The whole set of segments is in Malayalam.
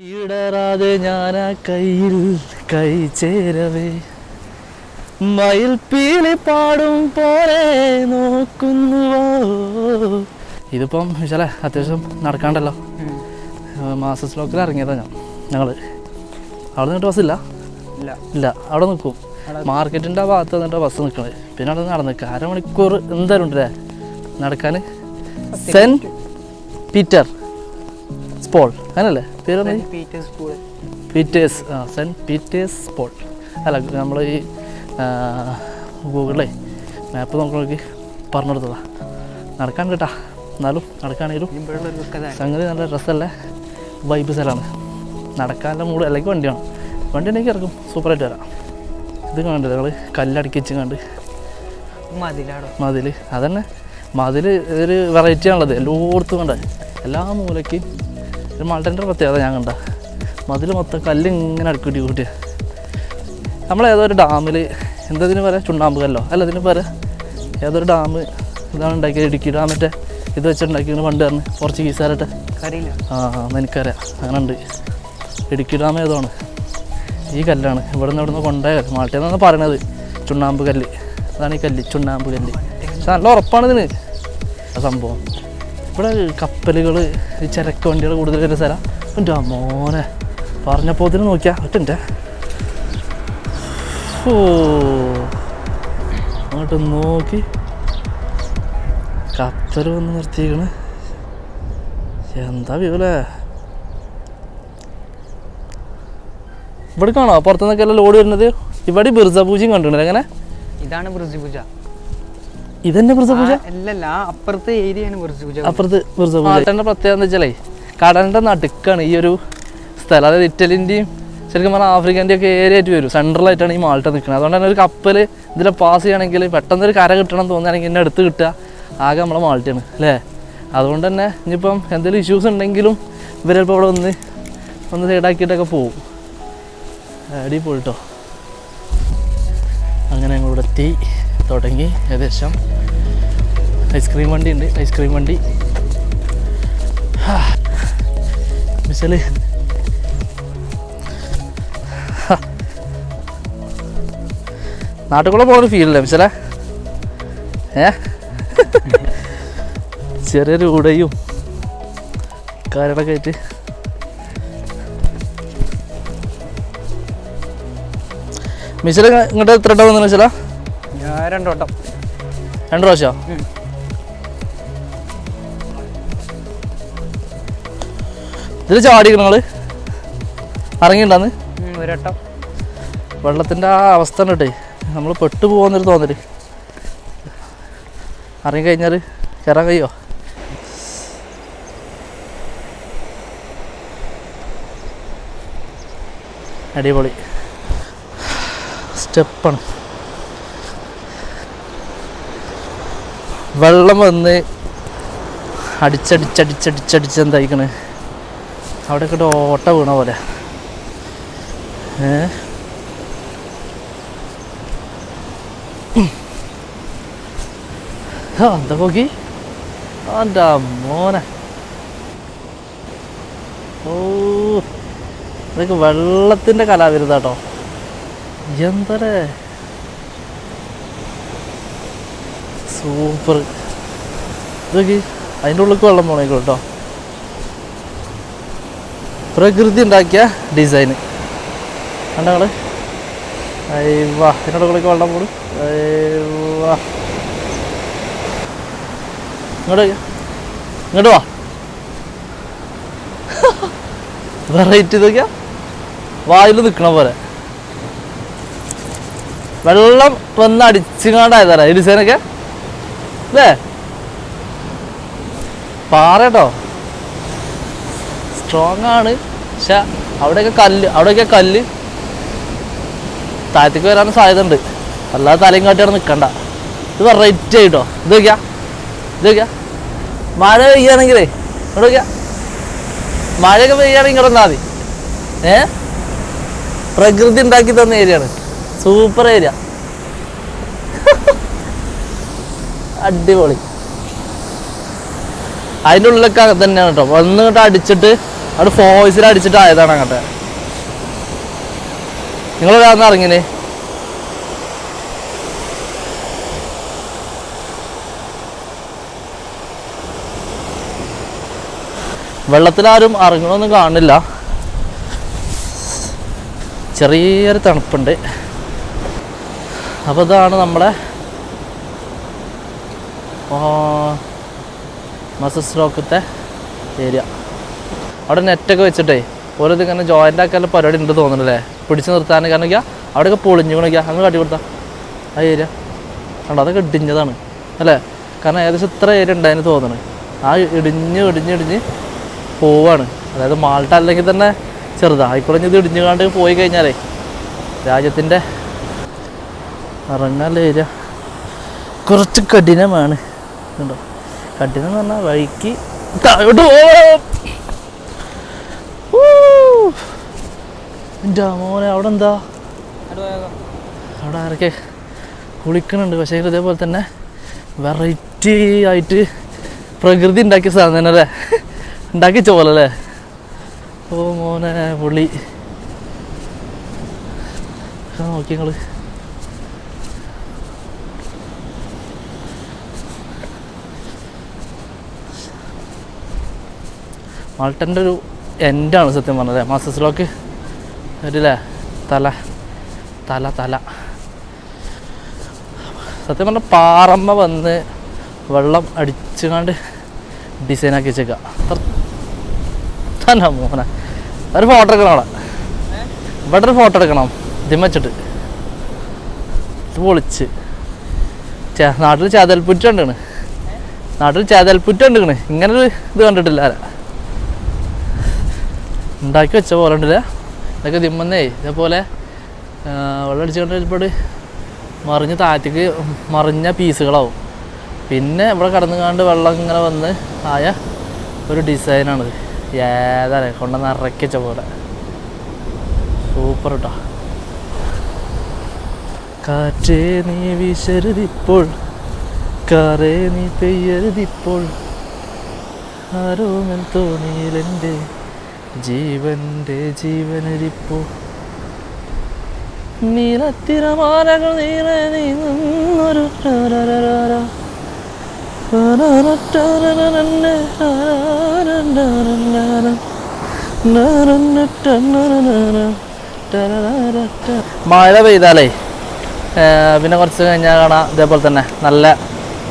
ഇടറാതെ ഞാൻ ആ കയ്യിൽ കൈ ചേരവേ. മയിൽ മയിൽപ്പീലി പാടും പോലെ നോക്കുന്നുവോ. ഇതിപ്പം ചില അത്യാവശ്യം നടക്കാണ്ടല്ലോ. മാസ സ്ലോക്കിൽ ഇറങ്ങിയതാ ഞാൻ. ഞങ്ങൾ അവിടെ നിന്നിട്ട് ബസ്സില്ല? ഇല്ല. ഇല്ല അവിടെ നിൽക്കും. മാർക്കറ്റിന്റെ ആ ഭാഗത്ത് നിന്നിട്ട് ബസ് നിൽക്കണത്. പിന്നെ അവിടെ നടന്ന് നിൽക്കുക അരമണിക്കൂർ എന്തായാലും ഉണ്ടല്ലേ? നടക്കാൻ സെന്റ് പീറ്റർ. സ്പോൾ അങ്ങനല്ലേ? പേരൊന്നും? സെന്റ് പീറ്റേഴ്സ് പീറ്റേഴ്സ് ആ സെന്റ് പീറ്റേഴ്സ് പോൾ അല്ല നമ്മൾ ഈ ഗൂഗിളിലെ മാപ്പ് നോക്കി പറഞ്ഞു കൊടുത്തതാ നടക്കാൻ കേട്ടാ. എന്നാലും നടക്കാണെങ്കിലും സംഗതി നല്ല രസമല്ലേ? വൈബ് സ്ഥലമാണ് നടക്കാനുള്ള മൂട് അല്ലെങ്കിൽ വണ്ടിയാണ്. വണ്ടി ഉണ്ടെങ്കിൽ ഇറക്കും സൂപ്പറായിട്ട് വരാം. ഇത് കണ്ടത് നിങ്ങൾ കല്ലടക്കി വെച്ച് കണ്ട്. മതിൽ അതന്നെ. മതിൽ ഒരു വെറൈറ്റി ആണുള്ളത്. എല്ലായിടത്തും കണ്ടത് എല്ലാ മൂലയ്ക്കും ഒരു മൾട്ടന്റെ പ്രത്യേകത ഞാൻ കണ്ട. മതിൽ മൊത്തം കല്ല് ഇങ്ങനെ അടുക്കൂട്ടി കൂട്ടിയ നമ്മളേതോ ഒരു ഡാമിൽ എന്തതിന് പറയാം ചുണ്ണാമ്പ് കല്ലോ. അല്ല അതിന് പറയാം ഏതൊരു ഡാം ഇതാണ് ഉണ്ടാക്കിയത്? ഇടുക്കി ഡാമിന്റെ ഇത് വെച്ചിട്ടുണ്ടാക്കിയത് പണ്ട് പറഞ്ഞ് പോർച്ചുഗീസുകാരട്ടെ ആ എനിക്കറിയാം അങ്ങനെ ഉണ്ട് ഇടുക്കി ഡാം ഏതാണ്? ഈ കല്ലാണ്. ഇവിടെ നിന്ന് ഇവിടുന്ന് കൊണ്ടുപോയ കല്ല്. മാൾട്ടയിൽ നിന്നാണ് പറയണത്. ചുണ്ണാമ്പ് കല്ല്. അതാണ് ഈ കല്ല്. ചുണ്ണാമ്പ് കല്ല്. പക്ഷെ നല്ല ഉറപ്പാണ് ഇതിന്. ആ സംഭവം. ഇവിടെ കപ്പലുകൾ ചരക്ക് വണ്ടികൾ കൂടുതൽ വരുന്ന സ്ഥലം. എന്റെ മോനെ പറഞ്ഞപ്പോൾ ഇതിന് നോക്കിയാൽ ഒറ്റന്റെ. ഓ അങ്ങോട്ട് നോക്കി. കപ്പൽ വന്ന് നിർത്തിയേക്കണ്. എന്താ ഇവിടെ കാണോ പുറത്തുനിന്നൊക്കെ ലോഡ് വരുന്നത്? ഇവിടെ ബിർസ പൂജയും കണ്ടിട്ടുണ്ട് എങ്ങനെ? ഇതാണ് ബിർജ പൂജ. ഇതന്നെ ബിർസ അല്ലല്ല അപ്പുറത്തെ ഏരിയയാണ് ബുർജ് പൂജ. അപ്പുറത്ത് ബിർസ പൂജ. മാൾട്ടന്റെ പ്രത്യേകത എന്ന് വെച്ചാലേ കടലിന്റെ നടുക്കാണ് ഈ ഒരു സ്ഥലം. അതായത് ഇറ്റലിന്റെയും ശരിക്കും പറഞ്ഞാൽ ആഫ്രിക്കന്റെ ഒക്കെ ഏരിയ ആയിട്ട് വരും. സെൻട്രലായിട്ടാണ് ഈ മാൾട്ട നിൽക്കുന്നത് അതുകൊണ്ട് തന്നെ ഒരു കപ്പൽ ഇതിലെ പാസ് ചെയ്യണമെങ്കിൽ പെട്ടെന്ന് ഒരു കര കിട്ടണം എന്ന് തോന്നുകയാണെങ്കിൽ എന്നെ അടുത്ത് കിട്ടുക. ആകെ നമ്മളെ മാൾട്ടയാണ് അല്ലേ? അതുകൊണ്ട് തന്നെ ഇനിയിപ്പം എന്തെങ്കിലും ഇഷ്യൂസ് ഉണ്ടെങ്കിലും ഇവരിപ്പോൾ അവിടെ ഒന്ന് ഒന്ന് സൈഡാക്കിയിട്ടൊക്കെ പോവും അടി പോയിട്ടോ അങ്ങനെ ഞങ്ങളിവിടെ എത്തി. തുടങ്ങി ഏകദേശം ഐസ്ക്രീം വണ്ടി ഉണ്ട് ഐസ്ക്രീം വണ്ടി. മിസൽ നാട്ടുകൂടെ പോകുന്ന ഫീലല്ലേ മിസലെ ഏ? ചെറിയൊരു ഉടയും കാര്യങ്ങളൊക്കെ ആയിട്ട്. മിസൽ ഇങ്ങോട്ട് എത്ര വട്ടം വന്നു മിസല ഞാൻ രണ്ടോട്ടം രണ്ട് പ്രാവശ്യമോ. ഇതിൽ ചാടിക്കണം നിങ്ങൾ ഇറങ്ങിയിട്ടുണ്ടാന്ന്? ഒരട്ടം. വെള്ളത്തിന്റെ ആ അവസ്ഥ കണ്ടിട്ടേ നമ്മൾ പെട്ടു പോകുന്നൊരു തോന്നൽ. ഇറങ്ങിക്കഴിഞ്ഞാൽ കയറാൻ കഴിയോ? അടിപൊളി. സ്റ്റെപ്പാണ്. വെള്ളം വന്ന് അടിച്ചടിച്ചടിച്ചടിച്ചടിച്ച് എന്തായിക്കണ്? അവിടെ കിട്ടും ഓട്ട വീണ പോലെ. എന്താ പോക്കി എന്റെ മോനെ. ഓ ഇതൊക്കെ വെള്ളത്തിന്റെ കലാവിരുതാട്ടോ. എന്തരേ? സൂപ്പർ ഇതൊക്കെ അതിന്റെ ഉള്ളിൽ വെള്ളം പോണേക്കോ കേട്ടോ പ്രകൃതി ഉണ്ടാക്കിയ ഡിസൈന് കണ്ടങ്ങൾ വാ ഇതിന്റെ ഉള്ളിലേക്ക് വെള്ളം പോടും വാ. ഇങ്ങോട്ട് ഇങ്ങോട്ട് വാ. വെറൈറ്റി ഇതൊക്കെയാ? വായിൽ നിൽക്കണ പോലെ. വെള്ളം വന്ന് അടിച്ചുകൊണ്ടായതാരാ ഈ ഡിസൈനൊക്കെ അല്ലേ പാറട്ടോ. സ്ട്രോങ് ആണ്. പക്ഷെ അവിടെയൊക്കെ കല്ല് അവിടെയൊക്കെ കല്ല്. താഴത്തേക്ക് വരാൻ സാധ്യത ഉണ്ട് അല്ലാതെ തലയും കാട്ടിയാണ് നിൽക്കണ്ട ഇത് വെറൈറ്റി ആയിട്ടോ? ഇത് നോക്കിയാ. ഇത് നോക്കിയാ. മഴ പെയ്യാണെങ്കിലേ ഇവിടെ നോക്കിയാ. മഴയൊക്കെ പെയ്യാണെങ്കിൽ ഇങ്ങോട്ട് വന്നാൽ മതി. ഏ? പ്രകൃതി ഉണ്ടാക്കി തന്ന ഏരിയയാണ് സൂപ്പർ ഏരിയ അടിപൊളി. അതിന്റെ ഉള്ളിലൊക്കെ തന്നെയാണ് കേട്ടോ വന്ന് വന്നിട്ട് അടിച്ചിട്ട് അവിടെ ഫോഴ്സിൽ അടിച്ചിട്ട് ആയതാണ് അങ്ങോട്ട്. നിങ്ങൾ ഒരാന്ന് ഇറങ്ങിനെ. വെള്ളത്തിലാരും ഇറങ്ങണമെന്നും കാണില്ല. ചെറിയൊരു തണുപ്പുണ്ട്. അപ്പോൾ ഇതാണ് നമ്മളെ മസസ് റോക്കത്തെ ഏരിയ. അവിടെ നെറ്റൊക്കെ വെച്ചിട്ടേ ഓരോത് ഇങ്ങനെ ജോയിന്റ് ആക്കാനുള്ള പരിപാടി ഉണ്ട് തോന്നുന്നല്ലേ പിടിച്ചു നിർത്താൻ കാരണം അവിടെയൊക്കെ പൊളിഞ്ഞു കൊണ്ടിരിക്കുക അങ്ങ് കാട്ടി കൊടുത്താ. ആ ഏരിയ. കണ്ടോ? അതൊക്കെ ഇടിഞ്ഞതാണ്. അല്ലേ? കാരണം ഏകദേശം ഇത്ര ഏരിയ ഉണ്ടായെന്ന് തോന്നുന്നു. ആ ഇടിഞ്ഞ് ഇടിഞ്ഞ് ഇടിഞ്ഞ് പോവാണ്. അതായത് മാൾട്ട അല്ലെങ്കിൽ തന്നെ ചെറുതാ. ആയിക്കോളഞ്ഞ് ഇത് ഇടിഞ്ഞു കാണ്ട് പോയി കഴിഞ്ഞാലേ രാജ്യത്തിന്റെ ഇറങ്ങാനുള്ള ഏരിയ കുറച്ച് കഠിനമാണ്. കണ്ടോ കഠിനം എന്ന് പറഞ്ഞാൽ വഴിക്ക്. എന്റെ മോനെ അവിടെ എന്താ? അവിടെ ആരൊക്കെ കുളിക്കണുണ്ട്. പക്ഷേ ഇതേപോലെ തന്നെ വെറൈറ്റി ആയിട്ട് പ്രകൃതി ഉണ്ടാക്കിയ സാധനം തന്നെ അല്ലേ? ഉണ്ടാക്കി ചോലല്ലേ ഓ മോനെ പുള്ളി നോക്കി നിങ്ങൾ. മാൾട്ടന്റെ ഒരു എൻഡാണ് സത്യം പറഞ്ഞത്. മാസ്റ്റേഴ്സ് ലോക്ക് അല്ലേ തല തല തല. സത്യം പറഞ്ഞാൽ പാറമ്മ വന്ന് വെള്ളം അടിച്ചുകൊണ്ട് ഡിസൈനാക്കി വെച്ചേക്കുക അത്ര തന്നെ മോനെ. ഒരു ഫോട്ടോ എടുക്കണം അവിടെ. ഇവിടെ ഒരു ഫോട്ടോ എടുക്കണം ദിമച്ചിട്ട് പൊളിച്ച്. നാട്ടിൽ ചാതൽപ്പുറ്റ് കണ്ടാണ് നാട്ടിൽ ചാതൽപ്പുറ്റ് കണ്ടിക്കണ് ഇങ്ങനെ ഒരു ഇത് കണ്ടിട്ടില്ല ആരാ? ഉണ്ടാക്കി വെച്ച പോലെ ഉണ്ടല്ലേ ഇതൊക്കെ തിമ്മന്നേ ഇതേപോലെ വെള്ളം അടിച്ചുകൊണ്ട് ചിലപ്പോൾ മറിഞ്ഞ് താറ്റിക്ക് മറിഞ്ഞ പീസുകളാവും. പിന്നെ ഇവിടെ കടന്നു കാണ്ട് വെള്ളം ഇങ്ങനെ വന്ന് ആയ ഒരു ഡിസൈനാണിത് ഏതാണ് കൊണ്ടുവന്ന് ഇറക്കി വെച്ച പോലെ. സൂപ്പർ കേട്ടോ കാറ്റേ നീ വിശരുതിപ്പോൾ കാറേ നീ പെയ്യരുതിപ്പോൾ ആരോമൻ തോണിയിലെന്റെ ജീവന്റെ ജീവനരിപ്പോ നീലത്തിരമാലകൾ നീളെ നീങ്ങുന്നൊരു. മഴ പെയ്താലേ പിന്നെ കുറച്ച് കഴിഞ്ഞാൽ കാണാം ഇതേപോലെ തന്നെ നല്ല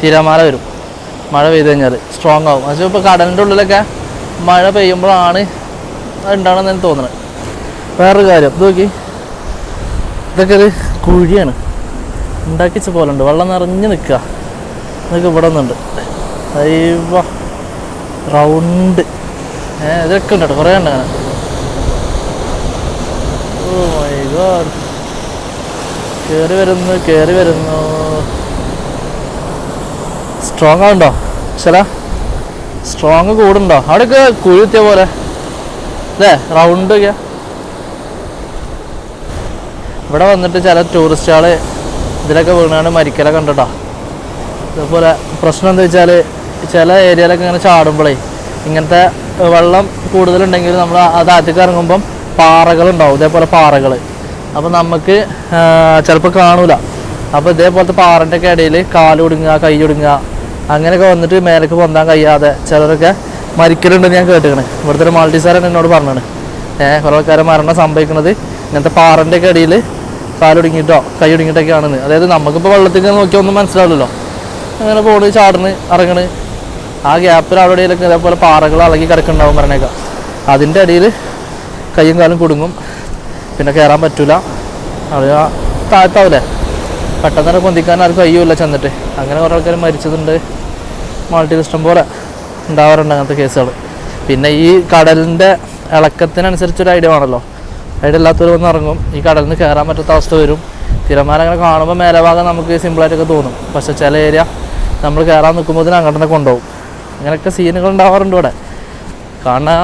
തിരമാല വരും മഴ പെയ്ത് കഴിഞ്ഞാൽ സ്ട്രോങ് ആവും പക്ഷേ ഇപ്പോൾ കടലിന്റെ ഉള്ളിലൊക്കെ മഴ പെയ്യുമ്പോഴാണ് ഉണ്ടാവണമെന്ന് എനിക്ക് തോന്നണത് വേറൊരു കാര്യം നോക്കി. ഇതൊക്കെ ഒരു കുഴിയാണ്. ഉണ്ടാക്കിച്ച പോലെ ഉണ്ട്. വെള്ളം നിറഞ്ഞ് നിൽക്കുക. ഇതൊക്കെ ഇവിടെ നിന്നുണ്ട്. അയ്യോ റൗണ്ട്. ഏ ഇതൊക്കെ ഉണ്ട് കേട്ടോ. കുറേ ഉണ്ട് ഓ മൈ ഗോഡ്. കയറി വരുന്നു കയറി വരുന്നു. സ്ട്രോങ് ആവുണ്ടോ ചില സ്ട്രോങ് കൂടുണ്ടോ അവിടെയൊക്കെ കുഴി എത്തിയ പോലെ. അല്ലേ റൗണ്ട് ഇവിടെ വന്നിട്ട് ചില ടൂറിസ്റ്റുകൾ ഇതിലൊക്കെ വീണാണ് മരിക്കല കണ്ടിട്ടാ. ഇതേപോലെ പ്രശ്നം എന്താ വെച്ചാൽ ചില ഏരിയയിലൊക്കെ ഇങ്ങനെ ചാടുമ്പോഴേ ഇങ്ങനത്തെ വെള്ളം കൂടുതലുണ്ടെങ്കിൽ നമ്മൾ അത് അധികം ഇറങ്ങുമ്പം പാറകളുണ്ടാവും ഇതേപോലെ പാറകൾ അപ്പോൾ നമുക്ക് ചിലപ്പോൾ കാണൂല. അപ്പോൾ ഇതേപോലത്തെ പാറന്റെ ഒക്കെ ഇടയിൽ കാലൊടുങ്ങുക കൈയൊടുങ്ങുക അങ്ങനെയൊക്കെ വന്നിട്ട് മേലേക്ക് പൊന്താൻ കഴിയാതെ ചിലരൊക്കെ മരിക്കലുണ്ടെന്ന് ഞാൻ കേട്ടിക്കണ്. ഇവിടുത്തെ ഒരു മാൾട്ടീസാരൻ എന്നോട് പറഞ്ഞാണ് ഏഹ് കുറേ ആൾക്കാരെ മരണം സംഭവിക്കുന്നത് ഇങ്ങനത്തെ പാറന്റെ ഒക്കെ ഇടയിൽ കാലൊടുങ്ങിയിട്ടോ കൈ ഒടുങ്ങിയിട്ടൊക്കെയാണെന്ന് അതായത് നമുക്കിപ്പോൾ വെള്ളത്തിൽ നോക്കിയാൽ ഒന്നും മനസ്സിലാവില്ലല്ലോ. അങ്ങനെ പോണ് ചാടണ് ഇറങ്ങണ്. ആ ഗ്യാപ്പിൽ അവിടെ ഇടയിലൊക്കെ ഇതേപോലെ പാറകൾ ഇളകി കിടക്കുന്നുണ്ടാവും പറഞ്ഞേക്കാം. അതിന്റെ ഇടയിൽ കയ്യും കാലും കുടുങ്ങും. പിന്നെ കയറാൻ പറ്റൂല. അത് ആ താഴ്ത്താവില്ലേ പെട്ടെന്ന് പൊന്തിക്കാൻ ആർക്കും കഴിയൂല ചെന്നിട്ട്. അങ്ങനെ കുറേ ആൾക്കാർ മരിച്ചതുണ്ട്. മാൾട്ടിയിൽ ഇഷ്ടം പോലെ. ഉണ്ടാവാറുണ്ട് അങ്ങനത്തെ കേസുകൾ പിന്നെ ഈ കടലിന്റെ ഇളക്കത്തിനനുസരിച്ചൊരു ഐഡിയ വേണമല്ലോ ഐഡിയ ഇല്ലാത്തവർ വന്ന് ഇറങ്ങും. ഈ കടലിൽ നിന്ന് കയറാൻ പറ്റാത്ത അവസ്ഥ വരും. തിരമാല അങ്ങനെ കാണുമ്പോൾ മേലഭാഗം നമുക്ക് സിമ്പിളായിട്ടൊക്കെ തോന്നും. പക്ഷെ ചില ഏരിയ നമ്മൾ കയറാൻ നിൽക്കുമ്പോൾ അങ്ങോട്ട് കൊണ്ടുപോകും. അങ്ങനെയൊക്കെ സീനുകൾ ഉണ്ടാവാറുണ്ട് ഇവിടെ. കാണാൻ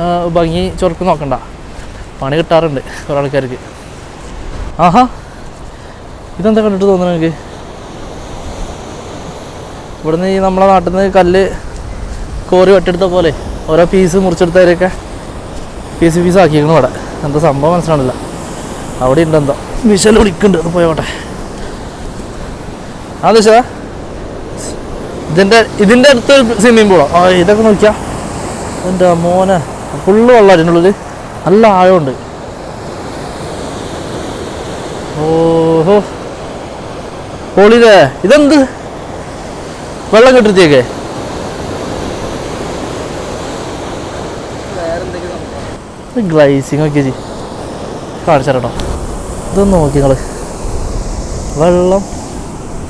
ആ, ഭംഗി ചുരുക്കം നോക്കണ്ട. പണി കിട്ടാറുണ്ട് കുറേ ആൾക്കാർക്ക്. ആഹാ. ഇതെന്താ കണ്ടിട്ട് തോന്നുന്നു എനിക്ക് ഇവിടുന്ന് ഈ നമ്മളെ നാട്ടിൽ നിന്ന് കല്ല് കോരി വെട്ടെടുത്ത പോലെ ഓരോ പീസ് മുറിച്ചെടുത്തവരൊക്കെ പീസ് പീസ് ആക്കിയിരുന്നു അവിടെ എന്താ സംഭവം മനസ്സിലാണില്ല അവിടെ ഉണ്ട് എന്തോ. വിശൽ വിളിക്കുന്നുണ്ട്. അത് പോയോട്ടെ ആ ദിശ ഇതിന്റെ ഇതിന്റെ അടുത്ത് സ്വിമ്മിംഗ് പൂളോ ആ. ഇതൊക്കെ നോക്കിയാ. എന്റെ മോനെ. ഫുള്ള് വെള്ളം അതിനുള്ളിൽ നല്ല ആഴമുണ്ട്. ഓഹോ. പൊളിതേ ഇതെന്ത്? വെള്ളം കെട്ടിരുത്തിയേക്കേ ഗ്ലൈസിങ് ഒക്കെ ജി കാണിച്ചു തരാം ഇതൊന്ന് നോക്കി നിങ്ങൾ വെള്ളം.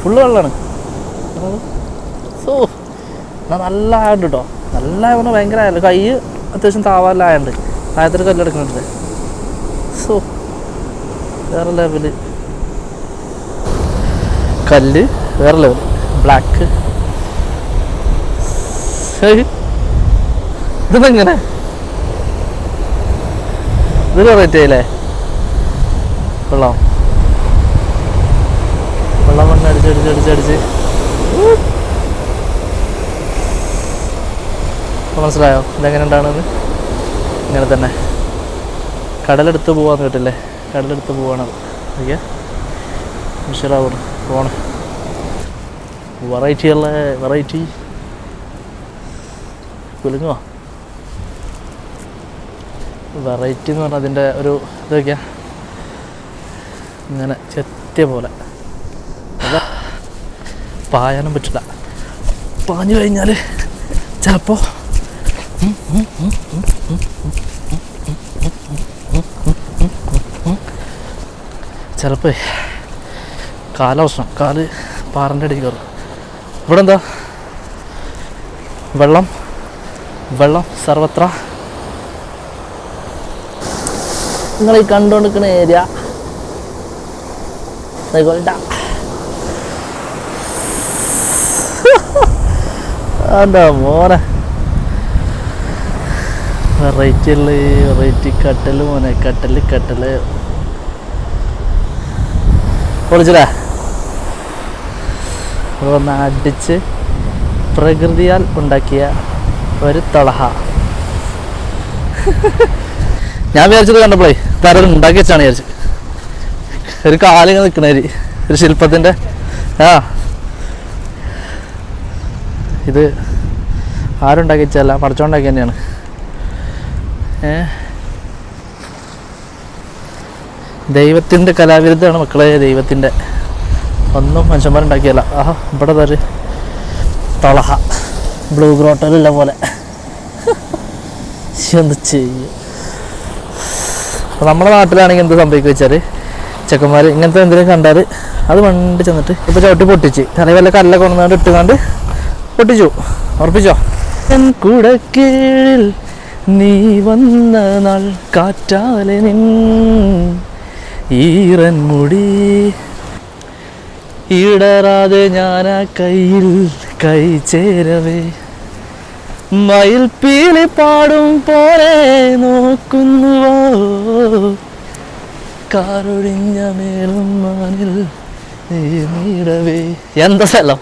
ഫുള്ള് വെള്ളമാണ് സോ എന്നാൽ നല്ല ആയുണ്ട് കേട്ടോ നല്ല ആയതുകൊണ്ട് ഭയങ്കര ആയല്ലോ കൈ അത്യാവശ്യം താവാല്ല ആയുണ്ട് ആയത്തിൽ കല്ലെടുക്കുന്നുണ്ട് സോ വേറെ ലെവൽ കല്ല് വേറെ ലെവൽ ബ്ലാക്ക് ഇതെങ്ങനെ ഇതൊരു റേറ്റ് ആയില്ലേ വെള്ളം വെള്ളം മണ്ണ് അടിച്ച് അടിച്ച് അടിച്ച് അടിച്ച്. മനസ്സിലായോ? ഇതെങ്ങനെ ഉണ്ടാണെന്ന് ഇങ്ങനെ തന്നെ. കടലെടുത്ത് പോവാന്ന് കേട്ടില്ലേ? കടലെടുത്ത് പോവാണത്. ഓക്കെ ഉഷാറാവണം. പോണം. വെറൈറ്റി ഉള്ള വെറൈറ്റി കുലുങ്ങോ വെറൈറ്റി എന്ന് പറഞ്ഞാൽ അതിന്റെ ഒരു ഇതൊക്കെയാ ഇങ്ങനെ ചെത്തിയ പോലെ. പായാനും പറ്റില്ല. പാഞ്ഞു കഴിഞ്ഞാൽ ചിലപ്പോൾ ചിലപ്പോൾ കാലവർഷം കാൽ പാറന്റെ അടിയിൽ കയറും. ഇവിടെ എന്താ വെള്ളം. വെള്ളം സർവത്ര നിങ്ങൾ ഈ കണ്ടുകൊണ്ടിരിക്കുന്ന ഏരിയ. അതാ മോനെ. വെറൈറ്റി ഉള്ള വെറൈറ്റി കട്ടൽ മോനെ കട്ടൽ കട്ടൽ. പൊളിച്ചില്ലേ ഒന്ന് അടിച്ച് പ്രകൃതിയാൽ ഉണ്ടാക്കിയ ഒരു തളഹ. ഞാൻ വിചാരിച്ചത് കണ്ടപ്പോഴേ തരം ഉണ്ടാക്കി വെച്ചാണ് വിചാരിച്ചു ഒരു കാലിങ്ങനെ നിൽക്കണേര് ഒരു ശില്പത്തിന്റെ. ആ. ഇത് ആരുണ്ടാക്കി വെച്ചല്ല പഠിച്ചോണ്ടാക്കി തന്നെയാണ്. ഏ? ദൈവത്തിന്റെ കലാവിരുദ്ധമാണ് മക്കളെ ദൈവത്തിന്റെ. ഒന്നും മനുഷ്യന്മാരുണ്ടാക്കിയല്ല ആ ഇവിടെ തരു തളഹ ബ്ലൂ ഗ്രോട്ടലുള്ള പോലെ. എന്ത് ചെയ്യും? അപ്പോൾ നമ്മുടെ നാട്ടിലാണെങ്കിൽ എന്ത് സംഭവിക്കുക വെച്ചാൽ ചെക്കന്മാർ ഇങ്ങനത്തെ എന്തെങ്കിലും കണ്ടാൽ അത് വണ്ടി ചെന്നിട്ട് ഇപ്പോൾ ചവിട്ടി പൊട്ടിച്ച്. തലയിൽ വല്ല കല്ലൊക്കെ കൊണ്ടുവന്നിട്ട് ഇട്ടുകൊണ്ട് പൊട്ടിച്ചു. ഉറപ്പിച്ചോ? എൻ കൂടെ നീ വന്ന നാൾ കാറ്റാലെ നിൻ ഈറൻ മുടി. ഇടറാതെ ആ കയ്യിൽ കൈ ചേരവേ. മയിൽ പീലി പാടും പോലെ നോക്കുന്നുവോ? കാറൊഴിഞ്ഞ മേലും മാനിൽ നീ എന്താ സ്ഥലം?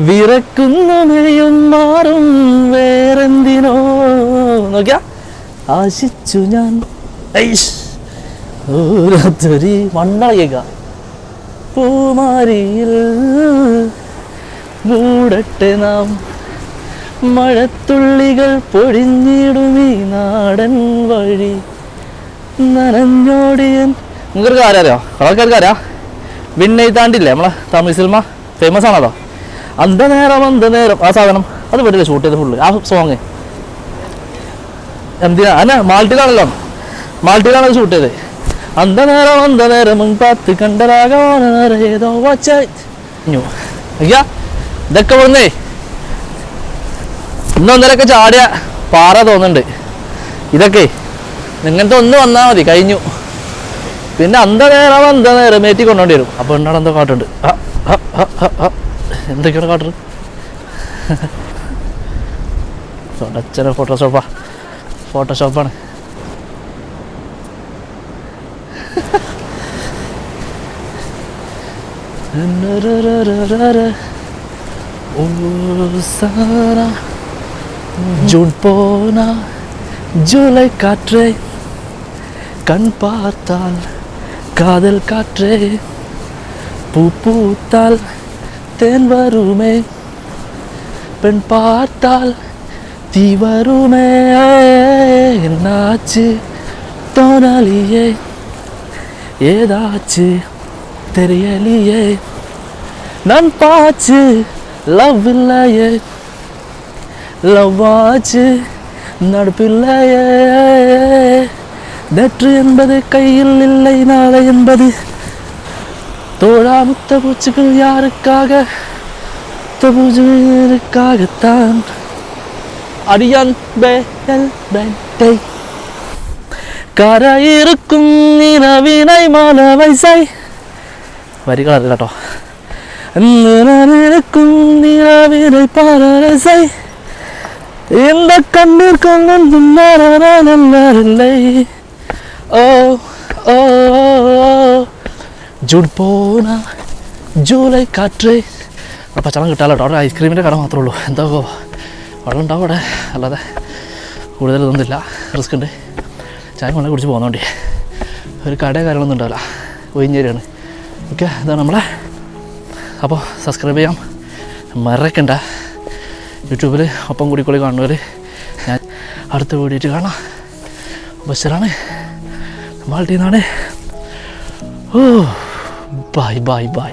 വിറക്കുന്നു മെയ്യും മാറും വേറെന്തിനോ? നോക്കിയ? ആശിച്ചു ഞാൻ. ഓരോരുത്തരി മണ്ണളക പൂമാരിയിൽ മൂടട്ടെ നാം. മഴത്തുള്ളികൾ പൊഴിഞ്ഞിടുമീ നാടൻ വഴി. നനഞ്ഞോടിയൻ നിങ്ങൾക്ക് കാര്യം അറിയോ ആൾക്കാർക്ക് വിണ്ണയ് താണ്ടില്ലേ? നമ്മളെ തമിഴ് സിനിമ ഫേമസ് ആണല്ലോ അന്ത നേരം അന്ത നേരം. ആ സാധനം. അത് വീട്ടിൽ ഷൂട്ട് ചെയ്ത് ഫുള്ള് ആ സോങ് എന്തിനാ? അല്ല മാൾട്ടിലാണല്ലോ. മാൾട്ടിലാണ് അത് ഷൂട്ട് ചെയ്തത്. അന്ത നേരം അന്ത നേരം മുൻപാത്ത് കണ്ടരാകേതോ വച്ചു അയ്യാ. ഇതൊക്കെ ഇന്നും ഇന്നലൊക്കെ ചാടിയ പാറ തോന്നുന്നുണ്ട്. ഇതൊക്കെ നിങ്ങൾക്ക് ഒന്ന് വന്നാൽ മതി കഴിഞ്ഞു. പിന്നെ അന്ത നേരം അന്ത നേരം മേറ്റി കൊണ്ടുകൊണ്ടി വരും. അപ്പോൾ ഉണ്ടാടെ എന്തോ കാട്ടുണ്ട്? എന്തൊക്കെയാണ് കാട്ടർ അച്ഛനെ ഫോട്ടോഷോപ്പാ ഫോട്ടോഷോപ്പാണ് ഓ സാറാ. ஜூன் போனா ஜூலை காற்றே கண் பார்த்தால் காதல் காற்றே பூ பூத்தால் தேன் வருமே பெண் பார்த்தால் தீ வருமே. என்னாச்சு தோணலியே ஏதாச்சு தெரியலியே. நான் பாச்சு லவ் இல்லையே லவ்வாச்சு நடுப்பில்லையே நேற்று என்பது கையில் இல்லை நாளை என்பது தோழாமுத்த பூச்சிகள் யாருக்காக? பூஜைக்காகத்தான் அடியான் கரையிருக்கும் நிலவினை மலவைசை வரிகள் அது கேட்டோம் நிலவினை பலரசை കൊണ്ടൊന്നും മാറാനല്ലേ ഓ ഓ ജൂഡ് പോന ജൂലൈ കാറ്റ് അപ്പ പച്ചവെള്ളം കിട്ടാലോ കേട്ടോ? അവിടെ ഐസ്ക്രീമിന്റെ കട മാത്രമേ ഉള്ളൂ. എന്താ വെള്ളം ഉണ്ടാവും അവിടെ. അല്ലാതെ കൂടുതലൊന്നുമില്ല റിസ്ക് ഉണ്ട്. ചായ വെള്ളം കുടിച്ച് പോകുന്നോണ്ടി ഒരു കടയോ കാര്യങ്ങളൊന്നും ഉണ്ടാവില്ല. ഒഴിഞ്ഞേരിയാണ്. ഓക്കെ ഇതാണ് നമ്മളെ. അപ്പോൾ സബ്സ്ക്രൈബ് ചെയ്യാം. മറക്കണ്ട. യൂട്യൂബിൽ ഒപ്പം കൂടിക്കൂടി കാണുന്നവർ ഞാൻ അടുത്ത വീഡിയോ കാണാം. ബസ്സിലാണ്. മാൾട്ടീന്നാണ്. ഓ ബായ് ബായ് ബൈ